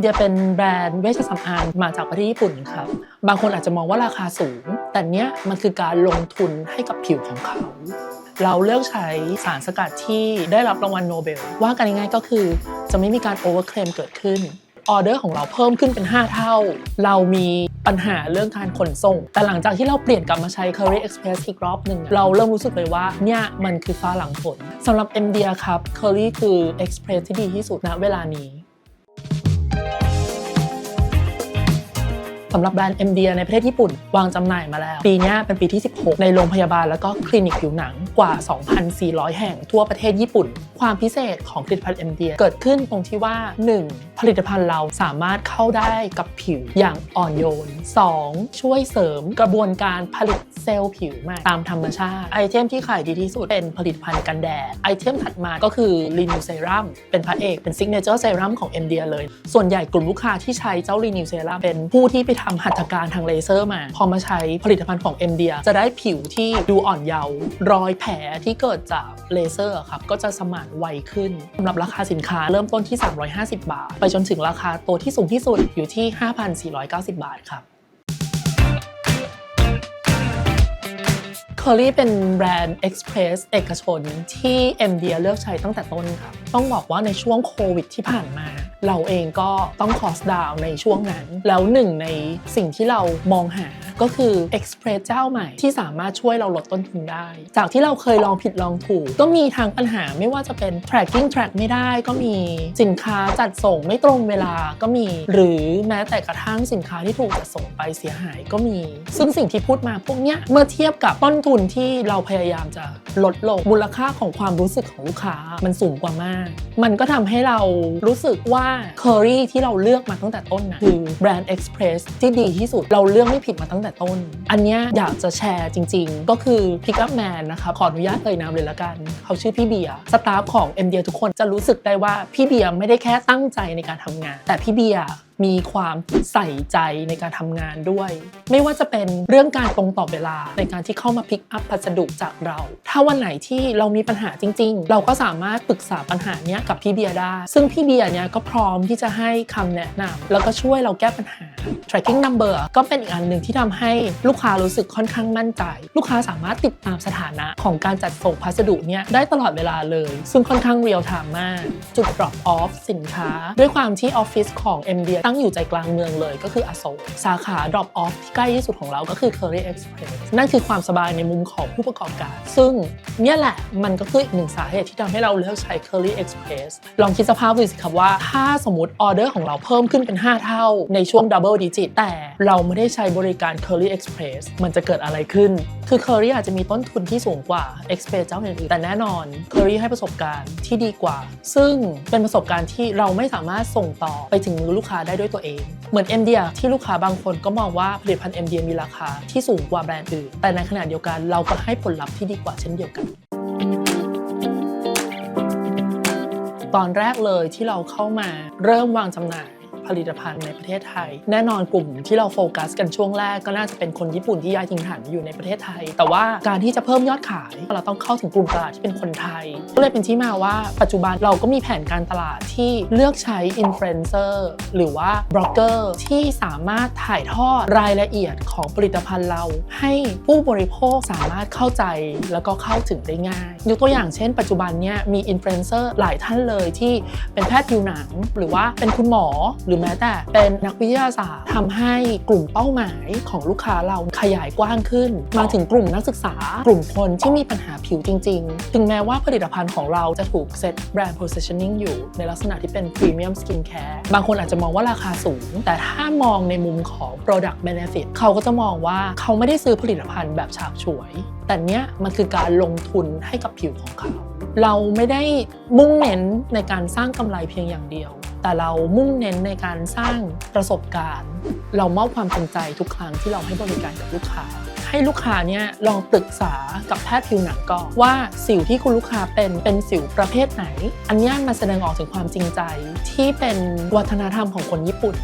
เดียเป็นแบรนด์เวชสำอางมาจากประเทศญี่ปุ่นครับ บางคนอาจจะมองว่าราคาสูง แต่เนี้ยมันคือการลงทุนให้กับผิวของเขา เราเลือกใช้สารสกัดที่ได้รับรางวัลโนเบล ว่ากันง่ายๆก็คือจะไม่มีการโอเวอร์เคลมเกิดขึ้นออเดอร์ของเราเพิ่มขึ้นเป็น 5 เท่า เรามีปัญหาเรื่องการขนส่ง แต่หลังจากที่เราเปลี่ยนกลับมาใช้ Curry Express อีกรอบหนึ่ง เราเริ่มรู้สึกเลยว่า เนี่ย มันคือฟ้าหลังฝนสำหรับ MD ครับ Curry คือ Express ที่ดีที่สุดณเวลานี้ สำหรับแบรนด์ MD ในประเทศญี่ปุ่น วางจำหน่ายมาแล้ว ปีนี้เป็นปีที่ 16 ในโรงพยาบาลแล้วก็คลินิกผิวหนังกว่า 2,400 แห่งทั่วประเทศญี่ปุ่น ความพิเศษของผลิตภัณฑ์ MD เดียเกิดขึ้นตรงที่ว่า 1. ผลิตภัณฑ์เราสามารถเข้าได้กับผิวอย่างอ่อนโยน 2. ช่วยเสริมกระบวนการผลิตเซลล์ผิวใหม่ตามธรรมชาติ ไอเทมที่ขายดีที่สุดเป็นผลิตภัณฑ์กันแดด ไอเทมถัดมาก็คือลีนิวเซรั่มเป็นพระเอกเป็นซิกเนเจอร์เซรั่มของ MD เดียเลย ส่วนใหญ่กลุ่มลูกค้าที่ใช้เจ้าลีนิวเซรั่มเป็นผู้ที่ไปททำหัตถการทางเลเซอร์มา พอมาใช้ผลิตภัณฑ์ของเอ็มเดียจะได้ผิวที่ดูอ่อนเยาว์รอยแผลที่เกิดจากเลเซอร์ครับก็จะสมานไวขึ้นสำหรับราคาสินค้าเริ่มต้นที่ 350 บาท ไปจนถึงราคาตัวที่สูงที่สุดอยู่ที่ 5,490 บาทครับ เคอรี่เป็นแบรนด์ Express เอกชนที่ MD เลือกใช้ตั้งแต่ต้นครับต้องบอกว่าในช่วงโควิดที่ผ่านมา เราเองก็ต้องคอสดาวในช่วงนั้น แล้วหนึ่งในสิ่งที่เรามองหาก็คือ Express เจ้าใหม่ที่สามารถช่วยเราลดต้นทุนได้ จากที่เราเคยลองผิดลองถูก ก็มีทางปัญหาไม่ว่าจะเป็น tracking track ไม่ได้ก็มีสินค้าจัดส่งไม่ตรงเวลาก็มี หรือแม้แต่กระทั่งสินค้าที่ถูกจัดส่งไปเสียหายก็มี ซึ่งสิ่งที่พูดมาพวกเนี้ยเมื่อเทียบกับต้นทุนที่เราพยายามจะลดลงมูลค่าของความรู้สึกของลูกค้ามันสูงกว่ามาก มันก็ทำให้เรารู้สึกว่า Curry ที่เราเลือกมาตั้งแต่ต้นนะคือแบรนด์ Express ที่ดีที่สุดเราเลือกไม่ผิดมาตั้งแต่ต้น อันนี้อยากจะแชร์จริง ๆ ก็คือ Pick Up Man นะคะขออนุญาตเอ่ยนามเลยละกัน เขาชื่อพี่เบียร์สตาฟของ m d ทุกคนจะรู้สึกได้ว่าพี่เบียร์ไม่ได้แค่ตั้งใจในการทำงาน แต่พี่เบียร์มีความใส่ใจในการทำงานด้วย ไม่ว่าจะเป็นเรื่องการตรงต่อเวลาในการที่เข้ามาพิกอัพพัสดุจากเรา ถ้าวันไหนที่เรามีปัญหาจริง ๆ เราก็สามารถปรึกษาปัญหาเนี้ยกับพี่เบียร์ได้ ซึ่งพี่เบียร์เนี้ยก็พร้อมที่จะให้คำแนะนำแล้วก็ช่วยเราแก้ปัญหา tracking number ก็เป็นอีกอันหนึ่งที่ทำให้ลูกค้ารู้สึกค่อนข้างมั่นใจ ลูกค้าสามารถติดตามสถานะของการจัดส่งพัสดุเนี้ยได้ตลอดเวลาเลย ซึ่งค่อนข้างเรียลไทม์มาก จุด drop off สินค้า ด้วยความที่ออฟฟิศของ MD ตั้งอยู่ใจกลางเมืองเลยก็คืออโศกสาขา drop off ที่ใกล้ที่สุดของเราก็คือ Curry Express นั่นคือความสบายในมุมของผู้ประกอบการ ซึ่งเนี่ยแหละมันก็คืออีกหนึ่งสาเหตุที่ทำให้เราเลือกใช้ Curry Express ลองคิดสภาพดูสิครับว่า ถ้าสมมติออเดอร์ของเราเพิ่มขึ้นเป็น 5 เท่าในช่วง double digit แต่เราไม่ได้ใช้บริการ Curry Express มันจะเกิดอะไรขึ้น คือ Curry อาจจะมีต้นทุนที่สูงกว่า Express เจ้าอื่นแต่แน่นอน Curry ให้ประสบการณ์ที่ดีกว่า ซึ่งเป็นประสบการณ์ที่เราไม่สามารถส่งต่อไปถึงมือลูกค้าได้ด้วยตัวเอง เหมือน MD อะที่ลูกค้าบางคนก็มองว่าผลิตภัณฑ์ MD มีราคาที่สูงกว่าแบรนด์อื่น แต่ในขณะเดียวกันเราก็ให้ผลลัพธ์ที่ดีกว่าเช่นเดียวกันตอนแรกเลยที่เราเข้ามาเริ่มวางจำหน่าย ผลิตภัณฑ์ในประเทศไทย แน่นอนกลุ่มที่เราโฟกัสกันช่วงแรกก็น่าจะเป็นคนญี่ปุ่นที่ย้ายถิ่นฐานมาอยู่ในประเทศไทย แต่ว่าการที่จะเพิ่มยอดขาย เราต้องเข้าถึงกลุ่มตลาดที่เป็นคนไทย ก็เลยเป็นที่มาว่าปัจจุบันเราก็มีแผนการตลาดที่เลือกใช้อินฟลูเอนเซอร์หรือว่าบล็อกเกอร์ที่สามารถถ่ายทอดรายละเอียดของผลิตภัณฑ์เรา ให้ผู้บริโภคสามารถเข้าใจแล้วก็เข้าถึงได้ง่ายยกตัวอย่างเช่น ปัจจุบันเนี่ยมีอินฟลูเอนเซอร์หลายท่านเลยที่เป็นแพทย์ผิวหนัง หรือว่าเป็นคุณหมอหรือแม้แต่เป็นนักวิทยาศาสตร์ทำให้กลุ่มเป้าหมายของลูกค้าเราขยายกว้างขึ้น มาถึงกลุ่มนักศึกษา กลุ่มคนที่มีปัญหาผิวจริง ๆ ถึงแม้ว่าผลิตภัณฑ์ของเราจะถูกเซตแบรนด์ positioning อยู่ ในลักษณะที่เป็น premium skin care บางคนอาจจะมองว่าราคาสูง แต่ถ้ามองในมุมของ product benefit เขาก็จะมองว่าเขาไม่ได้ซื้อผลิตภัณฑ์แบบฉาบฉวย แต่เนี้ยมันคือการลงทุนให้กับผิวของเขา เราไม่ได้มุ่งเน้นในการสร้างกำไรเพียงอย่างเดียว แต่เรามุ่งเน้นในการสร้างประสบการณ์ เรามอบความจริงใจทุกครั้งที่เราให้บริการกับลูกค้า ให้ลูกค้าเนี่ยลองปรึกษากับแพทย์ผิวหนังก่อนว่าสิวที่คุณลูกค้าเป็นเป็นสิวประเภทไหน อันนี้มันแสดงออกถึงความจริงใจที่เป็นวัฒนธรรมของคนญี่ปุ่น